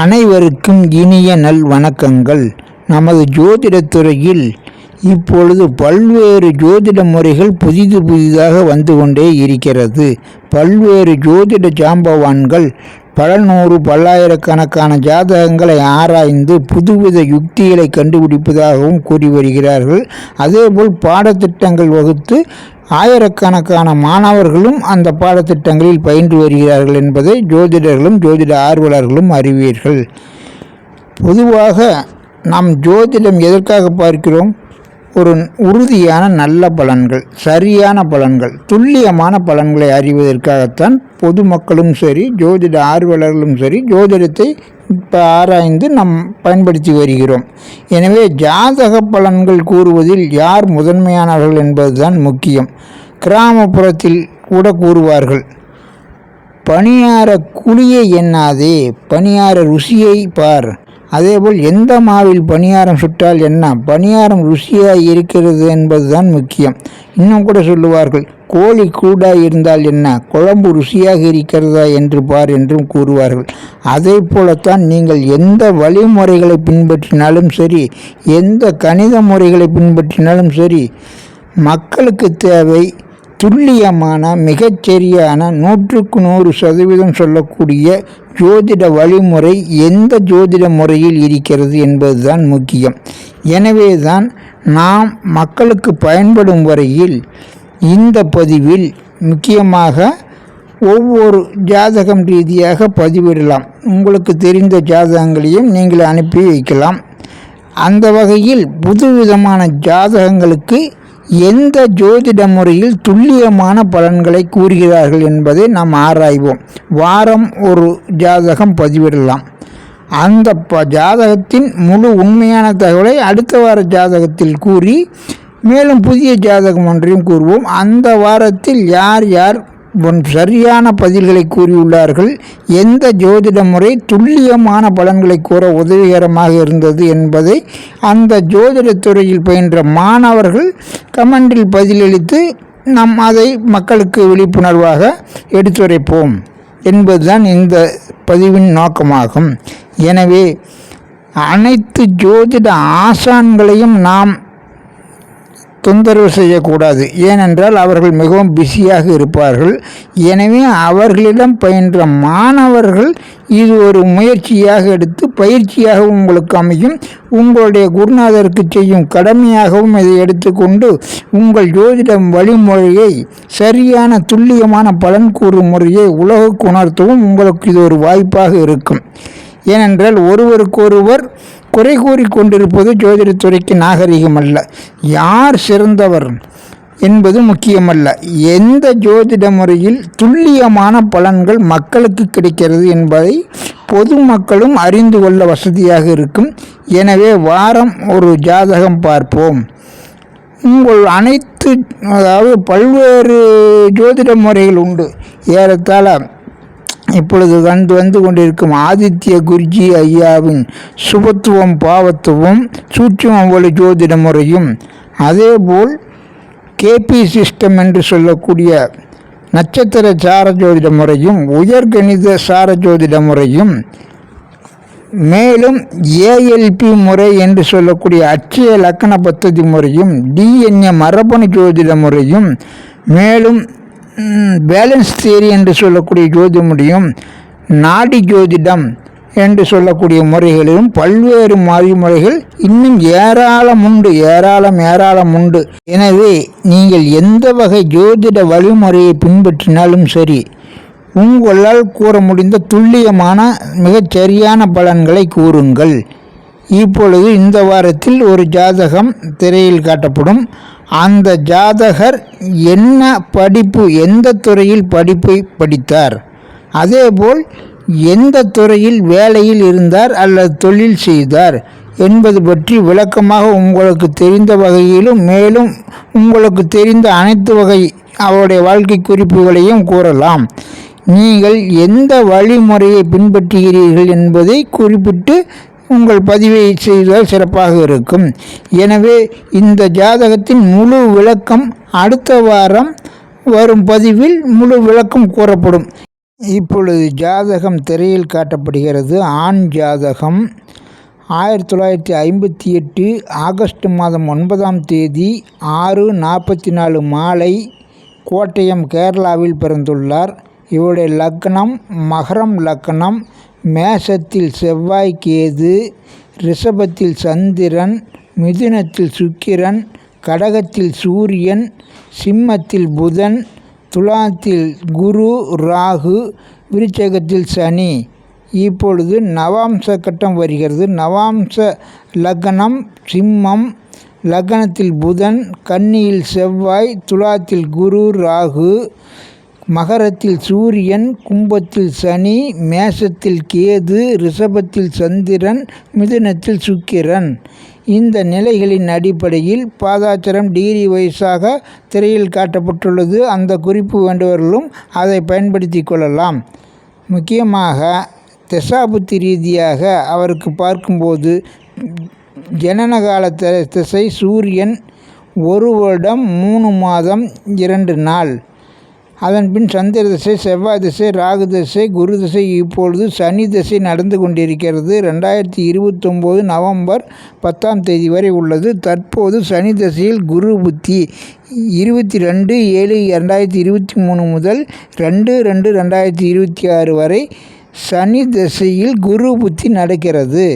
அனைவருக்கும் இனிய நல் வணக்கங்கள். நமது ஜோதிடத்துறையில் இப்பொழுது பல்வேறு ஜோதிட முறைகள் புதிது புதிதாக வந்து கொண்டே இருக்கிறது. பல்வேறு ஜோதிட ஜாம்பவான்கள் பல நூறு பல்லாயிரக்கணக்கான ஜாதகங்களை ஆராய்ந்து புதுவித யுக்திகளை கண்டுபிடிப்பதாகவும் கூறி வருகிறார்கள். அதேபோல் பாடத்திட்டங்கள் வகுத்து ஆயிரக்கணக்கான மாணவர்களும் அந்த பாடத்திட்டங்களில் பயின்று வருகிறார்கள் என்பதை ஜோதிடர்களும் ஜோதிட ஆர்வலர்களும் அறிவீர்கள். பொதுவாக நாம் ஜோதிடம் எதற்காக பார்க்கிறோம்? ஒரு உறுதியான நல்ல பலன்கள் சரியான பலன்கள் துல்லியமான பலன்களை அறிவதற்காகத்தான் பொதுமக்களும் சரி ஜோதிட ஆர்வலர்களும் சரி ஜோதிடத்தை இப்போ ஆராய்ந்து நம் பயன்படுத்தி வருகிறோம். எனவே ஜாதக பலன்கள் கூறுவதில் யார் முதன்மையானவர்கள் என்பதுதான் முக்கியம். கிராமப்புறத்தில் கூட கூறுவார்கள் பணியார குழியை எண்ணாதே பணியார ருசியை பார். அதேபோல் எந்த மாவில் பணியாரம் சுட்டால் என்ன? பணியாரம் ருசியாக இருக்கிறது என்பதுதான் முக்கியம். இன்னும் கூட சொல்லுவார்கள் கோழி கூடாய் இருந்தால் என்ன? குழம்பு ருசியாக இருக்கிறதா என்று பார் என்றும் கூறுவார்கள். அதே போலத்தான் நீங்கள் எந்த வழிமுறைகளை பின்பற்றினாலும் சரி எந்த கணித முறைகளை பின்பற்றினாலும் சரி மக்களுக்கு தேவை துல்லியமான மிகச்சரியான நூற்றுக்கு நூறு சதவீதம் சொல்லக்கூடிய ஜோதிட வழிமுறை எந்த ஜோதிட முறையில் இருக்கிறது என்பதுதான் முக்கியம். எனவே தான் நாம் மக்களுக்கு பயன்படும் வரையில் இந்த பதிவில் முக்கியமாக ஒவ்வொரு ஜாதகம் ரீதியாக பதிவிடலாம். உங்களுக்கு தெரிந்த ஜாதகங்களையும் நீங்கள் அனுப்பி வைக்கலாம். அந்த வகையில் புதுவிதமான ஜாதகங்களுக்கு எந்த ஜோதிட முறையில் துல்லியமான பலன்களை கூறுகிறார்கள் என்பதை நாம் ஆராய்வோம். வாரம் ஒரு ஜாதகம் பதிவிடலாம். அந்த ப ஜாதகத்தின் முழு உண்மையான தகவலை அடுத்த வார ஜாதகத்தில் கூறி மேலும் புதிய ஜாதகம் ஒன்றையும் கூறுவோம். அந்த வாரத்தில் யார் யார் சரியான பதில்களை கூறியுள்ளார்கள். எந்த ஜோதிட முறை துல்லியமான பலன்களை கூற உதவிகரமாக இருந்தது என்பதை அந்த ஜோதிட துறையில் பயின்ற மாணவர்கள் கமெண்டில் பதிலளித்து நம் அதை மக்களுக்கு விழிப்புணர்வாக எடுத்துரைப்போம் என்பதுதான் இந்த பதிவின் நோக்கமாகும். எனவே அனைத்து ஜோதிட ஆசான்களையும் நாம் தொந்தரவு செய்யக்கூடாது. ஏனென்றால் அவர்கள் மிகவும் பிஸியாக இருப்பார்கள். எனவே அவர்களிடம் பயின்ற மாணவர்கள் இது ஒரு முயற்சியாக எடுத்து பயிற்சியாக உங்களுக்கு அமையும். உங்களுடைய குருநாதருக்கு செய்யும் கடமையாகவும் இதை எடுத்துக்கொண்டு உங்கள் ஜோதிடம் வழிமுறையை சரியான துல்லியமான பலன் கூறும் முறையை உலகுக்கு உணர்த்தவும் உங்களுக்கு இது ஒரு வாய்ப்பாக இருக்கும். ஏனென்றால் ஒருவருக்கொருவர் குறை கூறி கொண்டிருப்பது ஜோதிடத்துறைக்கு நாகரிகம் அல்ல யார் சிறந்தவர் என்பது முக்கியமல்ல. எந்த ஜோதிட முறையில் துல்லியமான பலன்கள் மக்களுக்கு கிடைக்கிறது என்பதை பொதுமக்களும் அறிந்து கொள்ள வசதியாக இருக்கும். எனவே வாரம் ஒரு ஜாதகம் பார்ப்போம். உங்கள் அனைத்து அதாவது பல்வேறு ஜோதிட முறைகள் உண்டு. ஏறத்தாழ இப்பொழுது வந்து வந்து கொண்டிருக்கும் ஆதித்ய குருஜி ஐயாவின் சுபத்துவம் பாவத்துவம் சூட்சுமம் ஒளி ஜோதிட முறையும். அதேபோல் கேபி சிஸ்டம் என்று சொல்லக்கூடிய நட்சத்திர சார ஜோதிட முறையும் உயர்கணித சார ஜோதிட முறையும். மேலும் ஏஎல்பி முறை என்று சொல்லக்கூடிய அச்சய லக்கண பத்ததி முறையும் டிஎன்ஏ மரபணு ஜோதிட முறையும். மேலும் பேலன்ஸ் தியரி என்று சொல்லக்கூடிய ஜோதிமுடியும் நாடி ஜோதிடம் என்று சொல்லக்கூடிய முறைகளிலும் பல்வேறு மாறி முறைகள் இன்னும் ஏராளம் உண்டு ஏராளம் ஏராளம் உண்டு. எனவே நீங்கள் எந்த வகை ஜோதிட வழிமுறையை பின்பற்றினாலும் சரி உங்களால் கூற முடிந்த துல்லியமான மிகச் சரியான பலன்களை கூறுங்கள். இப்பொழுது இந்த வாரத்தில் ஒரு ஜாதகம் திரையில் காட்டப்படும். அந்த ஜாதகர் என்ன படிப்பு எந்த துறையில் படிப்பை படித்தார்? அதேபோல் எந்த துறையில் வேலையில் இருந்தார் அல்லது தொழில் செய்தார் என்பது பற்றி விளக்கமாக உங்களுக்கு தெரிந்த வகையிலும் மேலும் உங்களுக்கு தெரிந்த அனைத்து வகை அவருடைய வாழ்க்கை குறிப்புகளையும் கூறலாம். நீங்கள் எந்த வழிமுறையை பின்பற்றுகிறீர்கள் என்பதை குறிப்பிட்டு உங்கள் பதிவை செய்தால் சிறப்பாக இருக்கும். எனவே இந்த ஜாதகத்தின் முழு விளக்கம் அடுத்த வாரம் வரும் பதிவில் முழு விளக்கம் கூறப்படும். இப்பொழுது ஜாதகம் திரையில் காட்டப்படுகிறது. ஆண் ஜாதகம் ஆயிரத்தி தொள்ளாயிரத்தி ஐம்பத்தி எட்டு ஆகஸ்ட் மாதம் ஒன்பதாம் தேதி ஆறு நாற்பத்தி நாலு மாலை கோட்டயம் கேரளாவில் பிறந்துள்ளார். இவருடைய லக்னம் மகரம் லக்னம். மேஷத்தில் செவ்வாய் கேது ரிஷபத்தில் சந்திரன் மிதுனத்தில் சுக்கிரன் கடகத்தில் சூரியன் சிம்மத்தில் புதன் துலாத்தில் குரு ராகு விருச்சகத்தில் சனி. இப்பொழுது நவாம்ச கட்டம் வருகிறது. நவாம்ச லக்னம் சிம்மம் லக்னத்தில் புதன் கன்னியில் செவ்வாய் துலாத்தில் குரு ராகு மகரத்தில் சூரியன் கும்பத்தில் சனி மேஷத்தில் கேது ரிஷபத்தில் சந்திரன் மிதுனத்தில் சுக்கிரன். இந்த நிலைகளின் அடிப்படையில் பாதாச்சரம் டிகிரி வயசாக திரையில் காட்டப்பட்டுள்ளது. அந்த குறிப்பு வேண்டவர்களும் அதை பயன்படுத்தி கொள்ளலாம். முக்கியமாக திசாபுத்தி ரீதியாக அவருக்கு பார்க்கும்போது ஜனனகால த திசை சூரியன் ஒரு வருடம் மூணு மாதம் இரண்டு நாள். அதன் பின் சந்திர திசை செவ்வாய் திசை ராகு திசை குரு திசை இப்பொழுது சனி திசை நடந்து கொண்டிருக்கிறது. ரெண்டாயிரத்தி இருபத்தொம்போது நவம்பர் பத்தாம் தேதி வரை உள்ளது. தற்போது சனி திசையில் குரு புத்தி இருபத்தி ரெண்டு ஏழு ரெண்டாயிரத்தி இருபத்தி மூணு முதல் ரெண்டு ரெண்டு ரெண்டாயிரத்தி இருபத்தி ஆறு வரை சனி திசையில் குரு புத்தி நடக்கிறது.